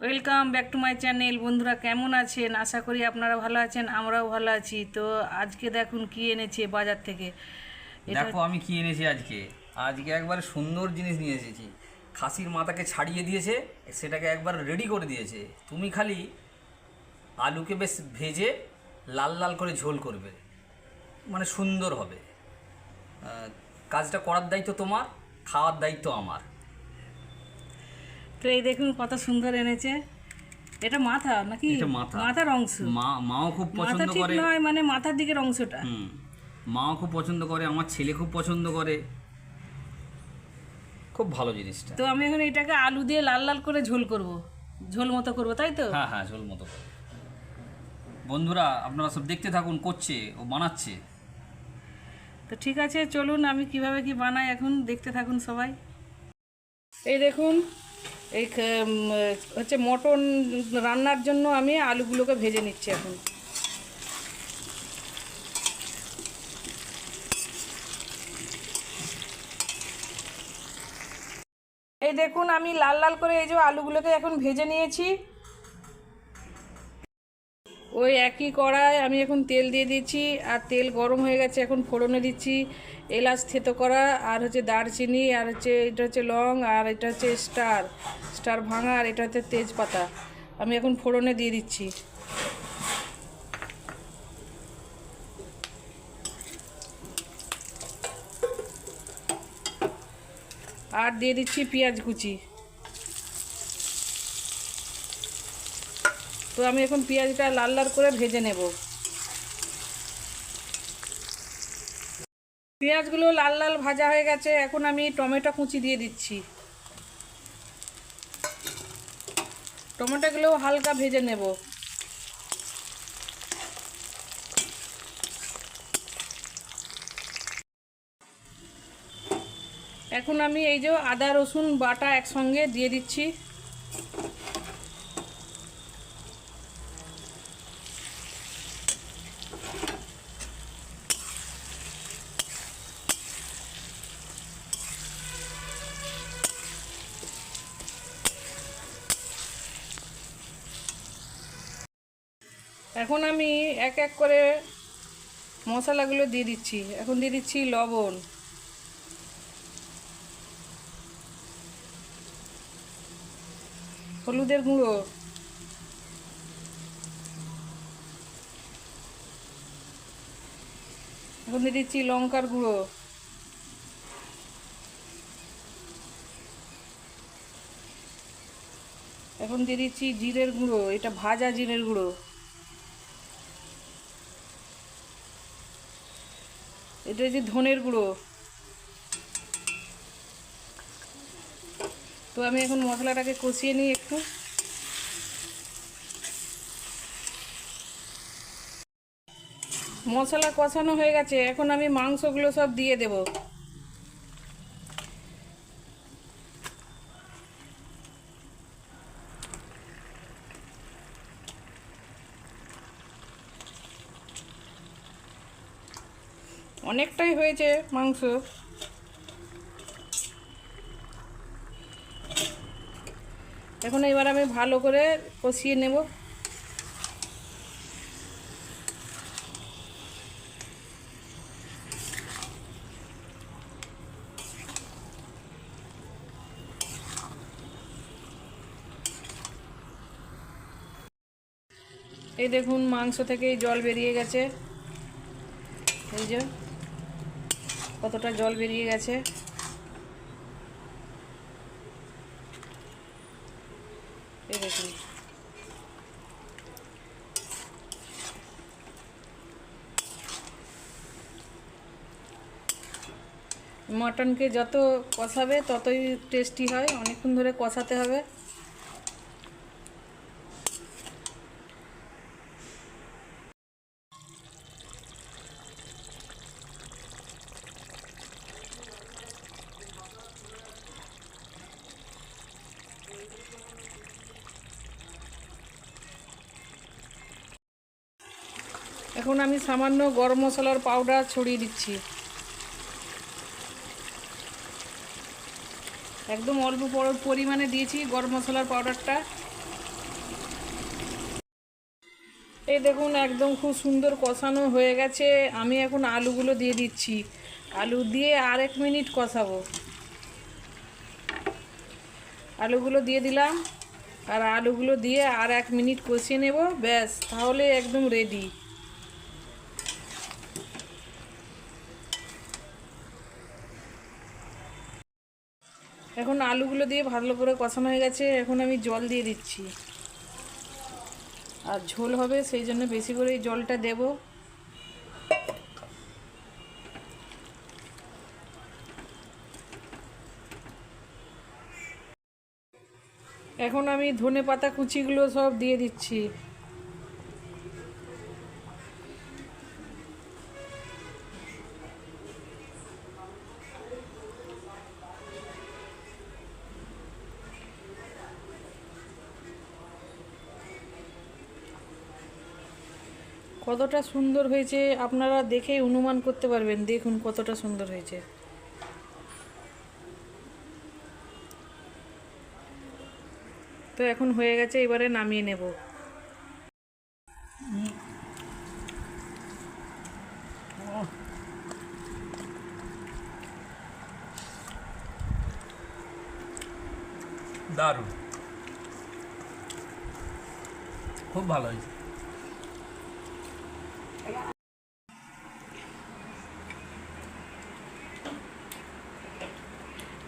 Welcome back to my channel বন্ধুরা কেমন আছেন? আশা করি আপনারা ভালো আছেন, আমরাও ভালো আছি। তো আজকে দেখুন কি এনেছে বাজার থেকে। দেখো, আমি কি এনেছি আজকে? আজকে একবার সুন্দর জিনিস নিয়ে এসেছি। খাসির মাথাকে ছাড়িয়ে দিয়েছে, সেটাকে একবার রেডি করে দিয়েছে। তুমি খালি আলুকে বেশ ভেজে লাল লাল করে ঝোল করবে। মানে সুন্দর হবে। কাজটা করার দায়িত্ব তোমার, খাওয়ার দায়িত্ব আমার। তো এই দেখুন কত সুন্দর এনেছে। এটা মাথা নাকি? মাথা। মাথার অংশ। মা মাও খুব পছন্দ ঠিক করে। নয় মানে মাথার দিকের অংশটা। হুম মাও খুব পছন্দ করে আমার ছেলে খুব পছন্দ করে। খুব ভালো জিনিসটা। তো আমি এখন এটাকে আলু দিয়ে লাল লাল করে ঝোল করব। ঝোল মতো করব তাই তো? হ্যাঁ হ্যাঁ ঝোল মতো বন্ধুরা আপনারা সব দেখতে থাকুন করছে ও বানাচ্ছে। তো ঠিক আছে চলুন আমি কীভাবে কি বানাই এখন দেখতে থাকুন সবাই। এই দেখুন এই হচ্ছে মটন রান্নার জন্য আমি আলুগুলোকে ভেজে নিচ্ছি এখন। এই দেখুন, আমি লাল লাল করে এই যে আলুগুলোকে এখন ভেজে নিয়েছি। ওই একই কড়ায় আমি এখন তেল দিয়ে দিচ্ছি, আর তেল গরম হয়ে গেছে, এখন ফোড়নে দিচ্ছি। এলাচ, থেতো করা, আর হচ্ছে দারচিনি, আর হচ্ছে এটা হচ্ছে লং, আর এটা হচ্ছে স্টার। স্টার ভাঙা, আর এটা হচ্ছে তেজপাতা। আমি এখন ফোড়নে দিয়ে দিচ্ছি। আর দিয়ে দিচ্ছি পেঁয়াজ কুচি। তো আমি এখন পেঁয়াজটা লাল লাল করে ভেজে নেব। পেঁয়াজগুলো লাল লাল ভাজা হয়ে গেছে, এখন আমি টমেটো কুচি দিয়ে দিচ্ছি। টমেটোগুলো হালকা ভেজে নেব। এখন আমি এই যে আদা রসুন বাটা একসঙ্গে দিয়ে দিচ্ছি। এখন আমি এক এক করে মশলাগুলো দিয়ে দিচ্ছি। এখন দিয়ে দিচ্ছি লবণ। হলুদের গুঁড়ো। এখন দিয়ে দিচ্ছি লঙ্কার গুঁড়ো। এখন দিয়ে দিচ্ছি জিরের গুঁড়ো, এটা ভাজা জিরের গুঁড়ো। এটা যে ধনের গুঁড়ো। তো আমি এখন মশলাটাকে কষিয়ে নিই একটু। মশলা কষানো হয়ে গেছে, এখন আমি মাংসগুলো সব দিয়ে দেব। অনেকটাই হয়েছে মাংস। এখন এবার আমি ভালো করে কষিয়ে নেব। এই দেখুন মাংস থেকে জল বেরিয়ে গেছে। এই যে কতটা জল বেরিয়ে গেছে। মটনকে যত কষাবে ততই টেস্টি হয় অনেকক্ষণ ধরে কষাতে হবে। এখন আমি সামান্য গরম মশলার পাউডার ছড়িয়ে দিচ্ছি। একদম অল্প পর- পরিমাণে দিয়েছি গরম মশলার পাউডারটা এই দেখুন, একদম খুব সুন্দর কষানো হয়ে গেছে। আমি এখন আলুগুলো দিয়ে দিচ্ছি। আলু দিয়ে আর এক মিনিট কষাবো। আলুগুলো দিয়ে দিলাম। আর আলুগুলো দিয়ে আর এক মিনিট কষিয়ে নেব। ব্যাস, তাহলে একদম রেডি এখন আলুগুলো দিয়ে ভালো করে কষানো হয়ে গেছে, এখন আমি জল দিয়ে দিচ্ছি। আর ঝোল হবে, সেই জন্য বেশি করে এই জলটা দেব। এখন আমি ধনে পাতা কুচিগুলো সব দিয়ে দিচ্ছি। কতটা সুন্দর হয়েছে আপনারা দেখেই অনুমান করতে পারবেন। দেখুন কতটা সুন্দর হয়েছে। তো এখন হয়ে গেছে, এবারে নামিয়ে নেব। দারুণ। খুব ভালো হয়েছে।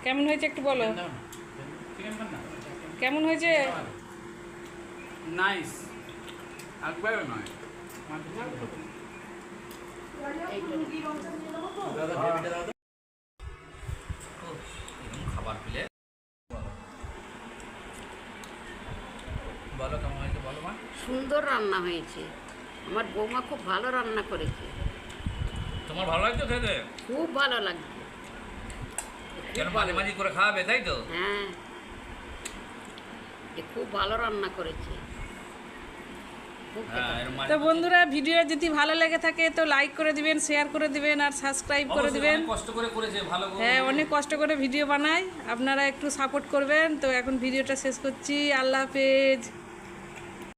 কেমন হয়েছে একটু বলো? কেমন হয়েছে? নাইস একবারও নয়। খাবার পেলে বলো কেমন হয়েছে বলো মা? সুন্দর রান্না হয়েছে। আমার বৌমা খুব ভালো রান্না করেছে। তোমার ভালো লাগছে খেতে? খুব ভালো লাগছে। কেন মাঝে করে খাওয়াবে তাই তো? হ্যাঁ। খুব ভালো রান্না করেছে। হ্যাঁ মাঝে তো বন্ধুরা ভিডিও যদি ভালো লেগে থাকে তো লাইক করে দিবেন শেয়ার করে দিবেন আর সাবস্ক্রাইব করে দিবেন। কষ্ট করে করেছে ভালো হ্যাঁ অনেক কষ্ট করে ভিডিও বানাই আপনারা একটু সাপোর্ট করবেন। তো এখন ভিডিওটা শেষ করছি। আল্লাহ হাফেজ।